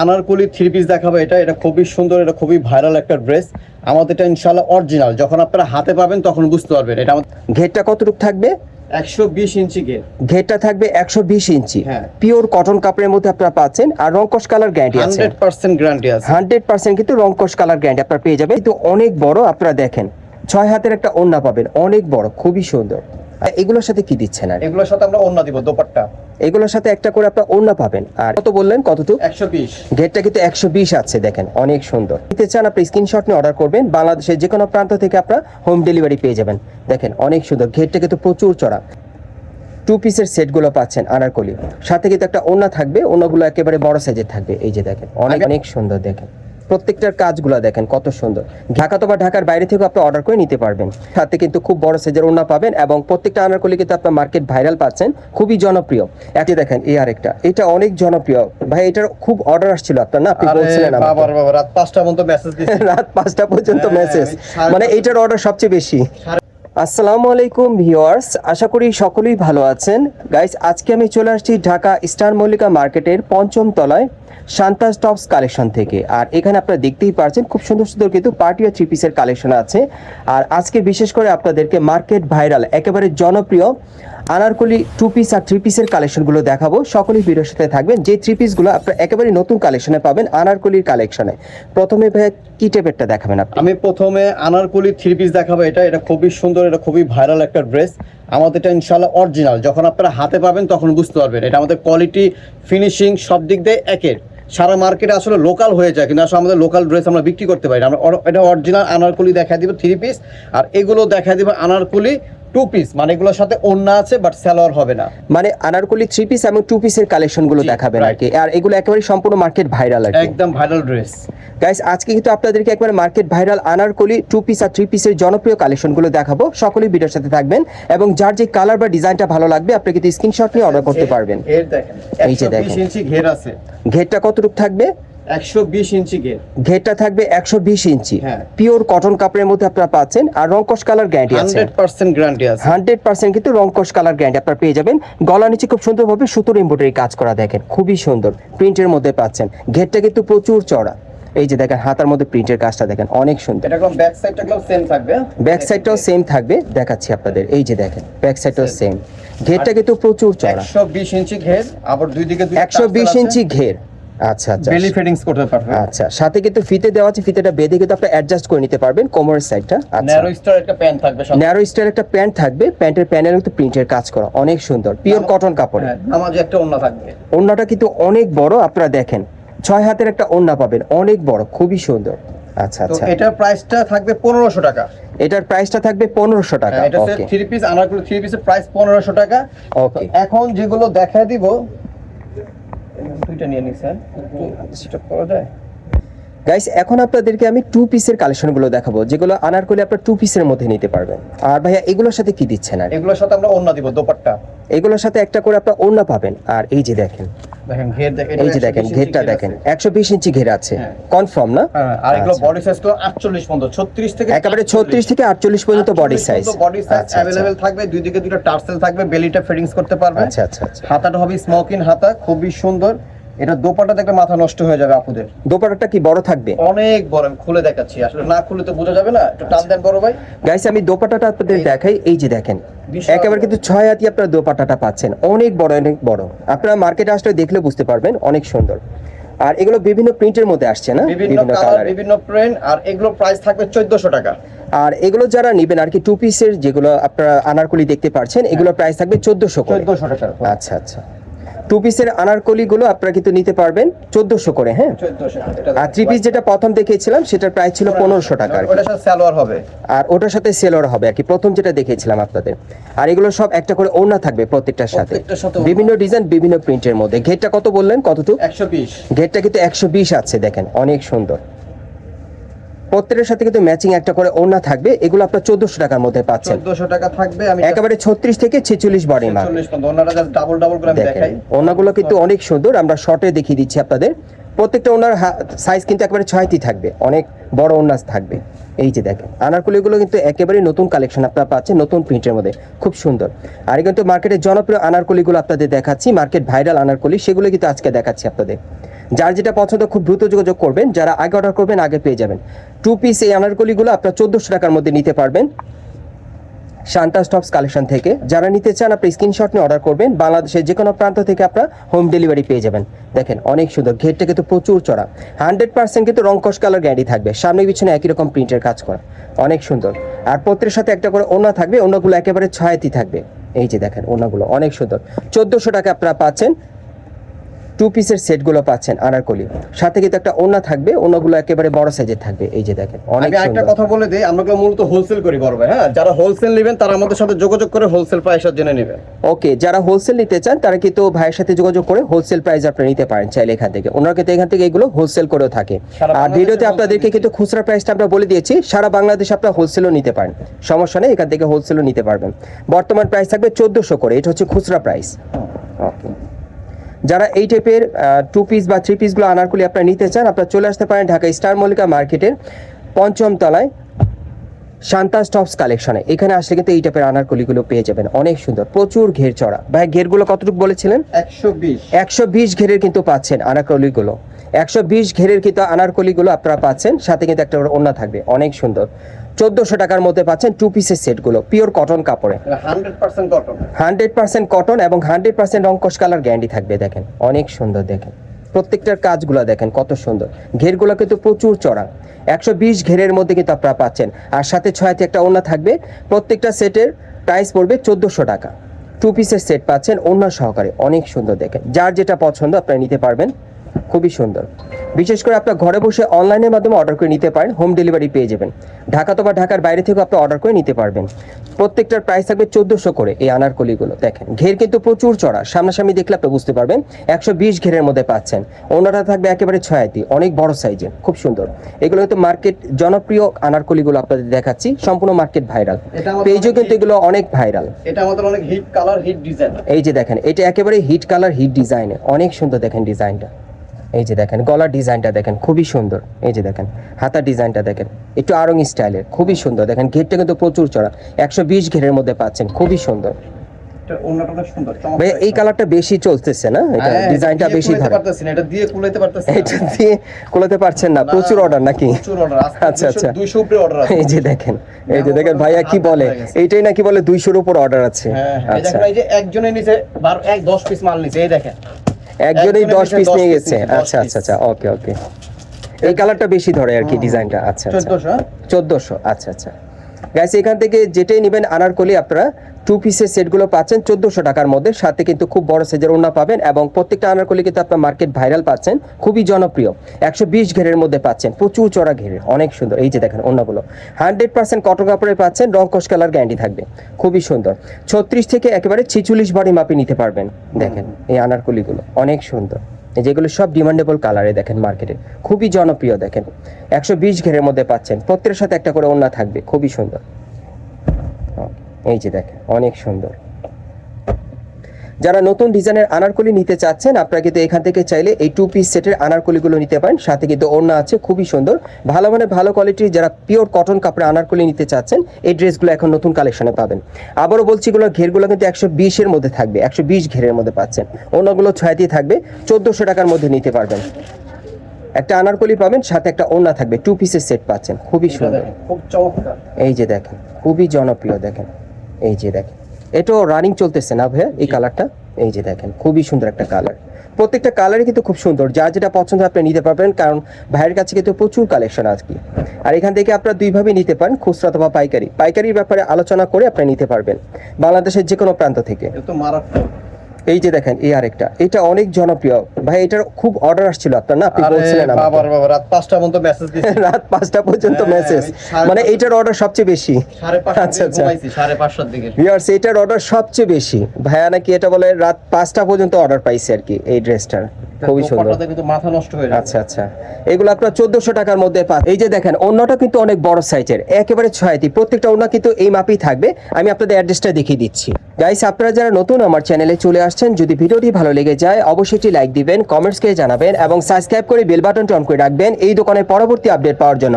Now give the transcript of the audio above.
Anarkali three piece দেখাবো এটা। এটা খুবই সুন্দর এটা খুবই ভাইরাল একটা ড্রেস আমাদের এটা ইনশাল্লাহ অরিজিনাল যখন আপনারা হাতে পাবেন তখন বুঝতে পারবেন। এটা আমাদের ঘেরটা কতটুকু থাকবে? একশো বিশ ইঞ্চি গের ঘেরটা থাকবে একশো বিশ ইঞ্চি। হ্যাঁ। পিওর কটন কাপড়ের মধ্যে আপনারা পাচ্ছেন। আর রংকশ কালার গ্যারান্টি আছে। হান্ড্রেড পার্সেন্ট গ্যারান্টি আছে। হান্ড্রেড পার্সেন্ট কিন্তু রংকশ কালার গ্যারান্টি আপনারা পেয়ে যাবেন। কিন্তু অনেক বড় আপনারা দেখেন ছয় হাতের একটা ওন্না পাবেন। অনেক বড় খুবই সুন্দর। এগুলোর সাথে কি দিচ্ছেন আর? এগুলোর সাথে আমরা অন্য দিব দোপাট্টা। এগুলোর সাথে একটা করে আপনার ওন্না পাবেন। আর কত বললেন? কতটুকু? একশো বিশ। গেটটা কিন্তু একশো বিশ আছে দেখেন অনেক সুন্দর। নিতে চান আপনি স্ক্রিনশট নিয়ে অর্ডার করবেন। বাংলাদেশের যে কোনো প্রান্ত থেকে আপনার হোম ডেলিভারি পেয়ে যাবেন। দেখেন অনেক সুন্দর। ঘেরটা কিন্তু প্রচুর চড়া টু পিসের সেটগুলো পাচ্ছেন আনারকলি। সাথে কিন্তু একটা ওন্না থাকবে। ওন্নাগুলো একেবারে বড় সাইজের থাকবে। এই যে দেখেন অনেক অনেক সুন্দর দেখেন। প্রত্যেকটার কাজগুলো দেখেন কত সুন্দর। ঢাকা তো বা ঢাকার বাইরে থেকেও আপনি অর্ডার করে নিতে পারবেন। সাথে কিন্তু খুব বড় সাইজের ওন্না পাবেন এবং প্রত্যেকটা আনার আনারকলি কিন্তু আপনার মার্কেট ভাইরাল পাচ্ছেন খুবই জনপ্রিয়। একই দেখেন এই আরেকটা এটা অনেক জনপ্রিয়। ভাই এটার খুব অর্ডার আসছিল আপনার না? আপনি বলছিলেন। বাবার বাবা রাত পাঁচটা পর্যন্ত মেসেজ রাত পাঁচটা পর্যন্ত মেসেজ মানে এটার অর্ডার সবচেয়ে বেশি। আসসালামু আলাইকুম ভিউয়ার্স, আশা করি সকলেই ভালো আছেন। গাইস, আজকে আমি চলে আসছি ঢাকা স্টার মল্লিকা মার্কেটের পঞ্চম তলায় শান্তা স্টপস কালেকশন থেকে। আর এখানে আপনারা দেখতেই পারছেন, খুব সুন্দর সুন্দর কিন্তু পার্টি আর থ্রি পিসের কালেকশন আছে। আর আজকে বিশেষ করে আপনাদেরকে মার্কেট ভাইরাল, একেবারে জনপ্রিয় আনারকলি টু পিস আর থ্রি পিসের কালেকশনগুলো দেখাবো। সকলেই ভিডিওর সাথে থাকবেন। যে থ্রি পিসগুলো আপনারা একেবারে নতুন কালেকশনে পাবেন আনারকলির কালেকশনে প্রথমে ভাই কি টাইপেরটা দেখাবেন আপনি? আমি প্রথমে আনারকলি থ্রি পিস দেখাবো। এটা এটা খুবই সুন্দর, এটা খুবই ভাইরাল একটা ড্রেস আমাদের এটা ইনশাল্লাহ অরিজিনাল যখন আপনারা হাতে পাবেন, তখন বুঝতে পারবেন। এটা আমাদের কোয়ালিটি ফিনিশিং সব দিক দিয়ে একের। সারা মার্কেটে আসলে লোকাল হয়ে যায়, কিন্তু আসলে আমাদের লোকাল ড্রেস আমরা বিক্রি করতে পারি। আমরা এটা অরিজিনাল আনারকলি দেখা দিব থ্রি পিস আর এগুলো দেখা দিব আনারকলি টু পিস মানে এগুলোর সাথে ওন্না আছে বাট সালোয়ার হবে না। মানে আনারকলি থ্রি পিস এবং টু পিসের কালেকশনগুলো দেখাবেন আর কি। আর এগুলো একেবারে সম্পূর্ণ মার্কেট ভাইরাল আর একদম ভাইরাল ড্রেস গাইস আজকে কিন্তু আপনাদেরকে একবার market viral anarkali two piece আর থ্রি পিসের জনপ্রিয় কালেকশনগুলো দেখাবো। সকলেই ভিডিওর সাথে থাকবেন এবং যার যে কালার বা ডিজাইনটা ভালো লাগবে আপনি কিন্তু স্ক্রিনশট নিয়ে অর্ডার করতে পারবেন। এই যে দেখেন। ঘের আছে। ঘেরটা কতটুকু থাকবে? একশো বিশ ইঞ্চি ঘের ঘেরটা থাকবে একশো বিশ ইঞ্চি। হ্যাঁ। পিওর কটন কাপড়ের মধ্যে আপনারা পাচ্ছেন আর রংকশ কালার গ্যারান্টি আছে। হান্ড্রেড পার্সেন্ট গ্যারান্টি আছে। হান্ড্রেড পার্সেন্ট কিন্তু রংকশ কালার গ্যারান্টি আপনারা পেয়ে যাবেন। গলা নিচে খুব সুন্দরভাবে সুতোর এমব্রয়ডারি কাজ করা দেখেন খুবই সুন্দর। প্রিন্টের মধ্যে পাচ্ছেন। ঘেরটা কিন্তু প্রচুর চড়া এই যে দেখেন হাতার মধ্যে প্রিন্টের কাজটা দেখেন অনেক সুন্দর। এটা ব্যাক সাইডটা একদম সেম থাকবে। ব্যাক সাইডটাও সেম থাকবে দেখাচ্ছি আপনাদের। এই যে দেখেন ব্যাক সাইডটাও সেম ঘেরটা কিন্তু প্রচুর চড়া একশো বিশ ইঞ্চি ঘের আবার দুই দিকে একশো বিশ ইঞ্চি ঘের আচ্ছা আচ্ছা। বেলি ফিটিংস করতে পারবে আচ্ছা সাথে কিন্তু ফিতে দেওয়া আছে ফিতেটা বেঁধে কিন্তু আপনি অ্যাডজাস্ট করে নিতে পারবেন কোমরের সাইডটা আচ্ছা। ন্যারো স্টার একটা প্যান্ট থাকবে। ন্যারো স্টাইল একটা প্যান্ট থাকবে প্যান্টের প্যানেল কিন্তু প্রিন্টের কাজ করা অনেক সুন্দর পিওর কটন কাপড়। আমার একটা ওন্না থাকবে। ওন্নাটা কিন্তু অনেক বড় আপনারা দেখেন ছয় হাতের একটা ওন্না পাবেন অনেক বড় খুবই সুন্দর। আচ্ছা আচ্ছা। এটার প্রাইসটা থাকবে পনেরোশো টাকা। এটার প্রাইসটা থাকবে পনেরোশো টাকা হ্যাঁ, এটা হচ্ছে ওকে থ্রি পিস আনারগুলো থ্রি পিসের প্রাইস পনেরোশো টাকা। ওকে এখন যেগুলো দেখা দিব দুইটা নিয়ে নিই স্যার। সেটা করা যায়? গাইস এখন আপনাদেরকে আমি টু পিসের কালেকশনগুলো দেখাবো যেগুলো আনার করলে আপনার টু পিসের মধ্যে নিতে পারবেন। আর ভাইয়া এগুলোর সাথে কি দিচ্ছেন আর? এগুলোর সাথে আমরা ওন্না দিব দোপাট্টা। এগুলোর সাথে একটা করে আপনারা ওড়না পাবেন। আর এই যে দেখেন দেখেন ঘের দেখেন এই যে দেখেন ঘেরটা দেখেন একশো বিশ ইঞ্চি ঘের আছে। হ্যাঁ। কনফার্ম না? হ্যাঁ, আর এগুলো আচ্ছা। বডি সাইজ তো আটচল্লিশ পর্যন্ত ছত্রিশ থেকে একেবারে ছত্রিশ থেকে আটচল্লিশ পর্যন্ত body size body size available থাকবে দুই দিকে দুটো টার্সেল থাকবে বেলিটা ফিটিংস করতে পারবে। আচ্ছা আচ্ছা আচ্ছা। হাতাটা হবে স্মোকিং হাতা খুবই সুন্দর। এটা দোপাটা দেখলে মাথা নষ্ট হয়ে যাবে আপুদের। দোপাটাটা কি বড় থাকবে? অনেক বড় আমি খুলে দেখাচ্ছি। আসলে না খুলে তো বোঝা যাবে না। একটু টান দেন বড় ভাই। গাইস আমি দোপাটাটা আপনাদের দেখাই। এই যে দেখেন একেবারে কিন্তু ছয় হাতি আপনারা দোপাটাটা পাচ্ছেন। অনেক বড় অনেক বড়। আপনারা মার্কেটে আসলে দেখলে বুঝতে পারবেন অনেক সুন্দর। আর এগুলো বিভিন্ন প্রিন্টের মধ্যে আসছে না? বিভিন্ন কালার বিভিন্ন প্রিন্ট আর এগুলো প্রাইস থাকবে চোদ্দশো টাকা। আর এগুলো যারা নেবেন আর কি টু পিসের যেগুলো আপনারা আনারকলি দেখতে পাচ্ছেন এগুলো প্রাইস থাকবে চোদ্দশো করে। চোদ্দশো টাকা আচ্ছা আচ্ছা। টু পিসের আনারকলিগুলো আপনারা কিন্তু নিতে পারবেন চোদ্দশো করে হ্যাঁ? আর থ্রি পিস যেটা প্রথম দেখিয়েছিলাম সেটার প্রাইস ছিল পনেরোশো টাকা আর ওটার সাথে সালোয়ার হবে। আর ওটার সাথে সেলর হবে আর কি প্রথম যেটা দেখিয়েছিলাম আপনাদের। আর এগুলো সব একটা করে ওড়না থাকবে প্রত্যেকটার সাথে। বিভিন্ন ডিজাইন বিভিন্ন প্রিন্টের মধ্যে। ঘেরটা কত বললেন কতটুকু? একশো বিশ। ঘেরটা কিন্তু একশো বিশ আছে দেখেন অনেক সুন্দর। প্রত্যেকের সাথে কিন্তু ম্যাচিং একটা করে ওড়না থাকবে এগুলো আপনার চোদ্দশো টাকার মধ্যে পাচ্ছেন। চোদ্দশো টাকা থাকবে আমি একেবারে ছত্রিশ থেকে ছেচল্লিশ বডি জাস্ট ডাবল ডাবল করে দেখাই। ওনাগুলো কিন্তু অনেক সুন্দর আমরা শর্টে দেখিয়ে দিচ্ছি আপনাদের। প্রত্যেকটা ওনার সাইজ কিন্তু একেবারে ছয়টি থাকবে অনেক বড় ওনাস থাকবে। এই যে দেখেন আনারকুলিগুলো কিন্তু একেবারে নতুন কালেকশন আপনারা পাচ্ছেন নতুন প্রিন্টের মধ্যে খুব সুন্দর। আর কিন্তু মার্কেটের জনপ্রিয় আনারকুলিগুলো আপনাদের দেখাচ্ছি মার্কেট ভাইরাল আনারকুলি সেগুলো কিন্তু আজকে দেখাচ্ছি আপনাদের। যার যেটা পছন্দ খুব দ্রুত যোগাযোগ করবেন, যারা আগে অর্ডার করবেন আগে পেয়ে যাবেন। টু পিস এই আনারকলিগুলো আপনার চোদ্দোশো টাকার মধ্যে নিতে পারবেন। শান্তা স্টপস কালেকশন থেকে। যারা নিতে চান, আপনি স্ক্রিনশট নিয়ে অর্ডার করবেন। বাংলাদেশের যে কোনো প্রান্ত থেকে আপনারা হোম ডেলিভারি পেয়ে যাবেন। দেখেন, অনেক সুন্দর। ঘেরটা কিন্তু প্রচুর চড়া হান্ড্রেড পার্সেন্ট কিন্তু রংকশ কালার গ্যারান্টি থাকবে। সামনে পিছনে একই রকম প্রিন্টের কাজ করা। অনেক সুন্দর। আর পত্রের সাথে একটা করে ওনা থাকবে। ওনাগুলো একেবারে ছয়াতি থাকবে। এই যে দেখেন ওনাগুলো অনেক সুন্দর। চোদ্দোশো টাকা আপনারা পাচ্ছেন। টু পিসের সেটগুলো পাচ্ছেন আনারকলি। সাথে কিন্তু একটা ওনা থাকবে ওনাগুলো একেবারে বড় সাইজের থাকবে। এই যে দেখেন অনেক একটা কথা বলে দিই আমরা মূলত হোলসেল করি বড় ভাই হ্যাঁ? যারা হোলসেল নেবেন তারা আমাদের সাথে যোগাযোগ করে হোলসেল প্রাইসটা জেনে নেবেন। ওকে যারা হোলসেল নিতে চান তারা কিন্তু ভাইয়ের সাথে যোগাযোগ করে হোলসেল প্রাইস আপনি নিতে পারেন চাইলে এখান থেকে। ওনারা কিন্তু এখান থেকে এগুলো হোলসেল করেও থাকে। আর ভিডিওতে আপনাদেরকে কিন্তু খুচরা প্রাইসটা আমরা বলে দিয়েছি সারা বাংলাদেশে আপনারা হোলসেলও নিতে পারেন। সমস্যা নেই এখান থেকে হোলসেলও নিতে পারবেন। বর্তমান প্রাইস থাকবে চোদ্দোশো করে এটা হচ্ছে খুচরা প্রাইস ওকে যারা এই টাইপের টু পিস বা থ্রি পিসগুলো আনারকুলি আপনারা নিতে চান আপনারা চলে আসতে পারেন ঢাকা স্টার মল্লিকা মার্কেটের পঞ্চম তলায় শান্তা স্টপস কালেকশনে এখানে আসলে কিন্তু এই টাইপের আনারকলিগুলো পেয়ে যাবেন। অনেক সুন্দর প্রচুর ঘের চড়া। ভাই ঘেরগুলো কতটুকু বলেছিলেন? একশো বিশ। একশো বিশ ঘেরের কিন্তু পাচ্ছেন আনারকলিগুলো একশো বিশ ঘেরের কিন্তু আনারকলিগুলো আপনারা পাচ্ছেন সাথে কিন্তু একটা ওড়না থাকবে। অনেক সুন্দর। চোদ্দোশো টাকার মধ্যে পাচ্ছেন টু পিসের সেটগুলো পিওর কটন কাপড়ে। হান্ড্রেড পার্সেন্ট কটন এবং হান্ড্রেড পার্সেন্ট রঙ্কশ কালার গ্যারান্টি থাকবে দেখেন। অনেক সুন্দর দেখেন। প্রত্যেকটার কাজগুলো দেখেন কত সুন্দর। ঘেরগুলো কিন্তু প্রচুর চড়া। একশো বিশ ঘেরের মধ্যে কিন্তু আপনারা পাচ্ছেন। আর সাথে ছয়তে একটা ওড়না থাকবে। প্রত্যেকটা সেটের প্রাইস পড়বে চোদ্দোশো টাকা। টু পিসের সেট পাচ্ছেন ওড়না সহকারে। অনেক সুন্দর দেখেন। যার যেটা পছন্দ আপনারা নিতে পারবেন। খুবই সুন্দর। বিশেষ করে আপনার ঘরে বসে অনলাইনের মাধ্যমে অর্ডার করে নিতে পারেন হোম ডেলিভারি পেয়ে যাবেন। ঢাকা তো বা ঢাকার বাইরে থেকেও আপনি অর্ডার করে নিতে পারবেন। প্রত্যেকটার প্রাইস থাকবে চোদ্দোশো করে এই আনারকলিগুলো দেখেন ঘের কিন্তু প্রচুর চড়া সামনাসামনি দেখলে আপনি বুঝতে পারবেন একশো বিশ ঘেরের মধ্যে পাচ্ছেন। ওনারা থাকবে একেবারে ছয়াতি অনেক বড় সাইজের খুব সুন্দর। এগুলো কিন্তু মার্কেট জনপ্রিয় আনারকলিগুলো আপনাদের দেখাচ্ছি সম্পূর্ণ মার্কেট ভাইরাল পেজও কিন্তু এগুলো অনেক ভাইরাল এটা আমাদের অনেক হিট কালার হিট ডিজাইন এই যে দেখেন এটা একেবারে হিট কালার হিট ডিজাইনে অনেক সুন্দর দেখেন ডিজাইনটা এই যে দেখেন গলার ডিজাইনটা দেখেন খুবই সুন্দর। এই যে দেখেন হাতার ডিজাইনটা দেখেন একটু আরং স্টাইলের খুবই সুন্দর। দেখেন ঘেরটা কিন্তু প্রচুর চড়া একশো বিশ ঘেরের মধ্যে পাচ্ছেন খুবই সুন্দর। এই কালারটা বেশি চলতেছে না? এটা হ্যাঁ, ডিজাইনটা বেশি ধরে এটা দিয়ে কুলাইতে এটা দিয়ে পারছেন না? প্রচুর অর্ডার নাকি? প্রচুর অর্ডার আচ্ছা, আচ্ছা। 200 উপরে অর্ডার আছে। এই যে দেখেন এই যে দেখেন ভাইয়া কি বলে? এইটাই নাকি বলে দুইশোর উপর অর্ডার আছে? হ্যাঁ হ্যাঁ, আচ্ছা। এই যে একজনের নিচে বারো এক দশ পিস মাল নিচে এই দেখেন। একজনই একজনের দশ নিচে পিস নিয়ে গেছে। আচ্ছা আচ্ছা আচ্ছা ওকে ওকে। এই কালারটা বেশি ধরে আর কি ডিজাইনটা। আচ্ছা আচ্ছা। চোদ্দশো। চোদ্দোশো আচ্ছা আচ্ছা। গাইস এখান থেকে যেটাই নেবেন আনারকলি আপনারা টু পিসের সেটগুলো পাচ্ছেন চোদ্দোশো টাকার মধ্যে। সাথে কিন্তু খুব বড় সাইজের ওড়না পাবেন এবং প্রত্যেকটা আনারকলি কিন্তু আপনার মার্কেট ভাইরাল পাচ্ছেন। খুবই জনপ্রিয়। একশো বিশ ঘেরের মধ্যে পাচ্ছেন। প্রচুর চড়া ঘেরের। অনেক সুন্দর। এই যে দেখেন ওড়নাগুলো। হান্ড্রেড পার্সেন্ট কটন কাপড়ে পাচ্ছেন। রং কালার গ্যারান্টি থাকবে। খুবই সুন্দর। ছত্রিশ থেকে একেবারে ছিচল্লিশ বাড়ি মাপে নিতে পারবেন। দেখেন এই আনারকলিগুলো। অনেক সুন্দর। যেগুলো সব ডিমান্ডেবল কালারে দেখেন মার্কেটে খুবই জনপ্রিয় দেখেন। একশো বিশ ঘেরের মধ্যে পাচ্ছেন। প্রত্যেকের সাথে একটা করে ওড়না থাকবে। খুবই সুন্দর। এই যে দেখেন অনেক সুন্দর। যারা নতুন ডিজাইনের আনারকলি নিতে চাচ্ছেন আপনারা কিন্তু এখান থেকে চাইলে এই টু পিস সেটের আনারকলিগুলো নিতে পারেন। সাথে কিন্তু ওড়না আছে খুবই সুন্দর। ভালো মানে ভালো কোয়ালিটির যারা পিওর কটন কাপড়ে আনারকলি নিতে চাচ্ছেন এই ড্রেসগুলো এখন নতুন কালেকশনে পাবেন। আবারও বলছি এগুলোর ঘেরগুলো কিন্তু একশো বিশের মধ্যে থাকবে একশো বিশ ঘেরের মধ্যে পাচ্ছেন। ওড়নাগুলো ছয়াতি থাকবে চোদ্দোশো টাকার মধ্যে নিতে পারবেন। একটা আনারকলি পাবেন সাথে একটা ওড়না থাকবে টু পিসের সেট পাচ্ছেন খুবই সুন্দর। এই যে দেখেন খুবই জনপ্রিয় দেখেন। এই যে দেখেন। এটাও রানিং চলতেছে না ভাইয়া? এই কালারটা এই যে দেখেন খুবই সুন্দর একটা কালার প্রত্যেকটা কালারই কিন্তু খুব সুন্দর। যা যেটা পছন্দ আপনি নিতে পারবেন কারণ ভাইয়ের কাছে কিন্তু প্রচুর কালেকশন আজকে। আর এখান থেকে আপনারা দুইভাবে নিতে পারেন খুচরা অথবা পাইকারি। পাইকারির ব্যাপারে আলোচনা করে আপনি নিতে পারবেন। বাংলাদেশের যে কোনো প্রান্ত থেকে। এই যে দেখেন এই আরেকটা। এটা অনেক জনপ্রিয়। ভাই এটার খুব অর্ডার আসছিল আপনার না? আপনি বলছিলেন। বাবার বাবা রাত পাঁচটা পর্যন্ত মেসেজ দিছি রাত পাঁচটা পর্যন্ত হ্যাঁ, মেসেজ মানে পাঁচটা- এইটার অর্ডার সবচেয়ে বেশি। সাড়ে পাঁচটার আচ্ছা, আচ্ছা। ঘুমাইছি সাড়ে পাঁচটার দিকে। ভিউয়ার্স এটার অর্ডার সবচেয়ে বেশি। ভাইয়া নাকি এটা বলে রাত পাঁচটা পর্যন্ত অর্ডার পাইছে আর কি এই ড্রেসটার। খুবই সুন্দর। মাথা নষ্ট হয়ে আচ্ছা আচ্ছা। এগুলো আপনার চোদ্দশো টাকার মধ্যে পান এই যে দেখেন অন্যটা কিন্তু অনেক বড় সাইজের একেবারে ছয়াতি। প্রত্যেকটা ওনা কিন্তু এই মাপেই থাকবে। আমি আপনাদের অ্যাড্রেসটা দেখিয়ে দিচ্ছি। গাইস আপনারা যারা নতুন আমার চ্যানেলে চলে আসছেন যদি ভিডিওটি ভালো লেগে যায়, অবশ্যই লাইক দিবেন কমেন্টস করে জানাবেন এবং সাবস্ক্রাইব করে বেল বাটনটি অন করে রাখবেন এই দোকানের পরবর্তী আপডেট পাওয়ার জন্য।